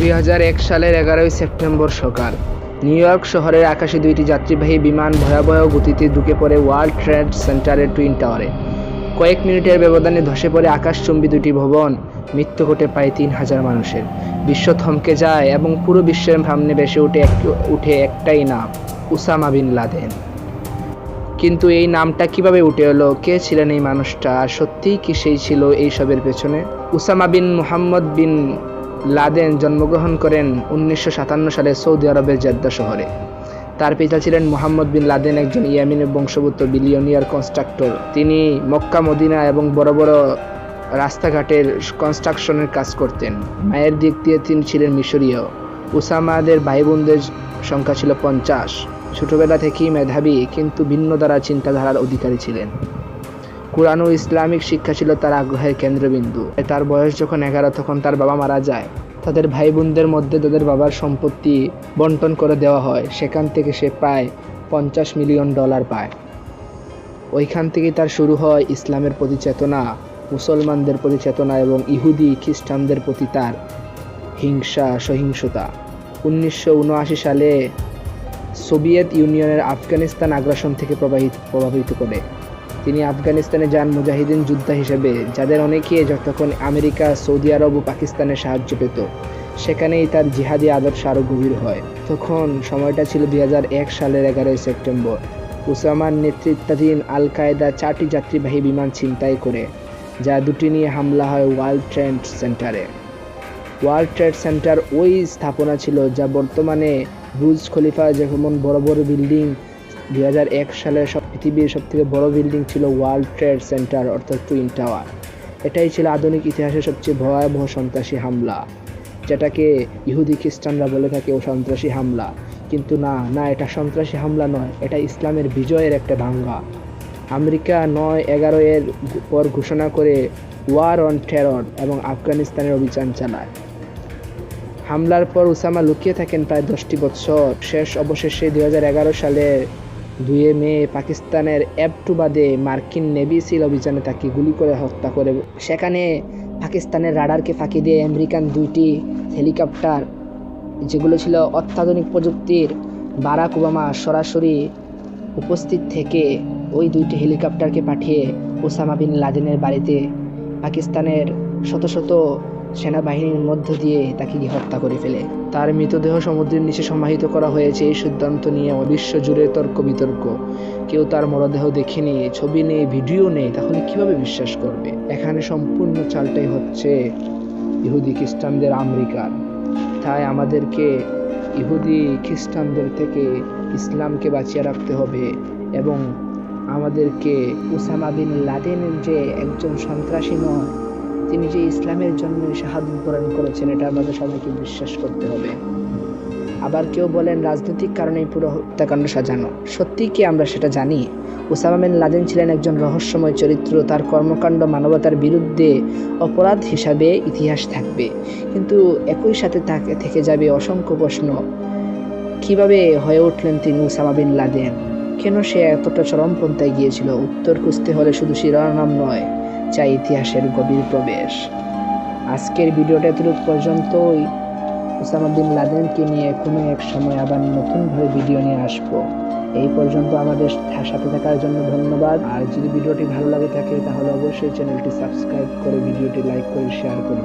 দুই হাজার এক সালের এগারোই সেপ্টেম্বর সকাল। নিউ ইয়র্ক শহরের আকাশে দুইটি যাত্রীবাহী বিমান ভয়াবহ গতিতে ঢুকে পড়ে ওয়ার্ল্ড ট্রেড সেন্টারের টুইন টাওয়ারে। কয়েক মিনিটের ব্যবধানে ধসে পড়ে আকাশচুম্বী দুটি ভবন। মৃত্যু ঘটে প্রায় তিন হাজার মানুষের। বিশ্ব থমকে যায় এবং পুরো বিশ্বের সামনে ভেসে উঠে উঠে একটাই নাম, উসামা বিন লাদেন। কিন্তু এই নামটা কীভাবে উঠে এলো? কে ছিলেন এই মানুষটা? আর সত্যিই কি সেই ছিল এই সবের পেছনে? Osama bin Muhammad bin Laden জন্মগ্রহণ করেন উনিশশো সাতান্ন সালে সৌদি আরবের জেদ্দা শহরে। তার পিতা ছিলেন মোহাম্মদ বিন লাদেন একজন ইয়ামিনের বংশভূত বিলিয়নিয়ার কনস্ট্রাক্টর। তিনি মক্কা, মদিনা এবং বড় বড় রাস্তাঘাটের কনস্ট্রাকশনের কাজ করতেন। মায়ের দিক দিয়ে তিনি ছিলেন মিশরীয়। উসামাদের ভাই বোনদের সংখ্যা ছিল পঞ্চাশ। ছোটবেলা থেকেই মেধাবী, কিন্তু ভিন্ন দ্বারা চিন্তাধারার অধিকারী ছিলেন। কোরআন ও ইসলামিক শিক্ষা ছিল তার আগ্রহের কেন্দ্রবিন্দু। তার বয়স যখন এগারো, তখন তার বাবা মারা যায়। তাদের ভাই বোনদের মধ্যে তাদের বাবার সম্পত্তি বন্টন করে দেওয়া হয়। সেখান থেকে সে প্রায় পঞ্চাশ মিলিয়ন ডলার পায়। ওইখান থেকেই তার শুরু হয় ইসলামের প্রতি চেতনা, মুসলমানদের প্রতি চেতনা এবং ইহুদি খ্রিস্টানদের প্রতি তার হিংসা, সহিংসতা। উনিশশো উনআশি সালে সোভিয়েত ইউনিয়নের আফগানিস্তান আগ্রাসন থেকে প্রবাহিত প্রভাবিত করে। তিনি আফগানিস্তানে যান মুজাহিদিন যোদ্ধা হিসেবে, যাদের অনেকে যতক্ষণ আমেরিকা, সৌদি আরব ও পাকিস্তানের সাহায্য পেত, সেখানেই তার জিহাদি আদর্শ আরও গভীর হয়। তখন সময়টা ছিল দুই হাজার এক সালের এগারোই সেপ্টেম্বর। উসামার নেতৃত্বাধীন আল কায়দা চারটি যাত্রীবাহী বিমান ছিনতাই করে, যা দুটি নিয়ে হামলা হয় ওয়ার্ল্ড ট্রেড সেন্টারে। ওয়ার্ল্ড ট্রেড সেন্টার ওই স্থাপনা ছিল যা বর্তমানে বুর্জ খলিফা যেমন বড় বড় বিল্ডিং দুই সালে সব পৃথিবীর সব থেকে বড় বিল্ডিং ছিল ওয়ার্ল্ড ট্রেড সেন্টার, অর্থাৎ টুইন টাওয়ার। এটাই ছিল আধুনিক ইতিহাসের সবচেয়ে ভয়াবহ সন্ত্রাসী হামলা, যেটাকে ইহুদি খ্রিস্টানরা বলে থাকে ও সন্ত্রাসী হামলা। কিন্তু না না, এটা সন্ত্রাসী হামলা নয়, এটা ইসলামের বিজয়ের একটা ভাঙ্গা। আমেরিকা নয় এগারো এর পর ঘোষণা করে ওয়ার অন টেরর এবং আফগানিস্তানের অভিযান চালায়। হামলার পর উসামা লুকিয়ে থাকেন প্রায় দশটি বছর। শেষ অবশেষে দুই সালে দুয়ে মে পাকিস্তানের অ্যাবটুবাদে মার্কিন নেভি সিল অভিযানে তাকে গুলি করে হত্যা করে। সেখানে পাকিস্তানের রাডারকে ফাঁকি দিয়ে আমেরিকান দুইটি হেলিকপ্টার, যেগুলো ছিল অত্যাধুনিক প্রযুক্তির, বারাক ওবামা সরাসরি উপস্থিত থেকে ওই দুইটি হেলিকপ্টারকে পাঠিয়ে ওসামা বিন লাদেনের বাড়িতে পাকিস্তানের শত শত সেনাবাহিনীর মধ্য দিয়ে তাকে হত্যা করে ফেলে। তার মৃতদেহ সমুদ্রের নিচে সমাহিত করা হয়েছে এই সিদ্ধান্ত নিয়ে বিশ্ব জুড়ে তর্ক বিতর্ক। কেউ তার মরদেহ দেখেনি ছবি নেই ভিডিও নেই তাহলে কীভাবে বিশ্বাস করবে? এখানে সম্পূর্ণ চালটাই হচ্ছে ইহুদি খ্রিস্টানদের আমেরিকার। তাই আমাদেরকে ইহুদি খ্রিস্টানদের থেকে ইসলামকে বাঁচিয়ে রাখতে হবে এবং আমাদেরকে উসামা বিন লাদেনের যে একজন সন্ত্রাসী নয় তিনি যে ইসলামের জন্য শাহাদত বরণ করেছেন, এটা আমাদের সবাইকে বিশ্বাস করতে হবে। আবার কেউ বলেন, রাজনৈতিক কারণেই পুরো হত্যাকাণ্ড সাজানো। সত্যি কি আমরা সেটা জানি? ওসামা লাদেন ছিলেন একজন রহস্যময় চরিত্র। তার কর্মকাণ্ড মানবতার বিরুদ্ধে অপরাধ হিসাবে ইতিহাস থাকবে। কিন্তু একই সাথে তাকে, থেকে যাবে অসংখ্য প্রশ্ন। কীভাবে হয়ে উঠলেন তিনি ওসামা বিন লাদেন? কেন সে এতটা চরমপন্থায় গিয়েছিল? উত্তর খুঁজতে হলে শুধু শিরোনাম নয়। চাই ইতিহাসের গভীর প্রবেশ। আজকের ভিডিওটা এতটুক পর্যন্তই। ওসামাদ্দিন লাদেনকে নিয়ে কোনো এক সময় আবার নতুনভাবে ভিডিও নিয়ে আসব। এই পর্যন্ত আমাদের সাথে থাকার জন্য ধন্যবাদ। আর যদি ভিডিওটি ভালো লাগে থাকে তাহলে অবশ্যই চ্যানেলটি সাবস্ক্রাইব করে ভিডিওটি লাইক করে শেয়ার করে দিন।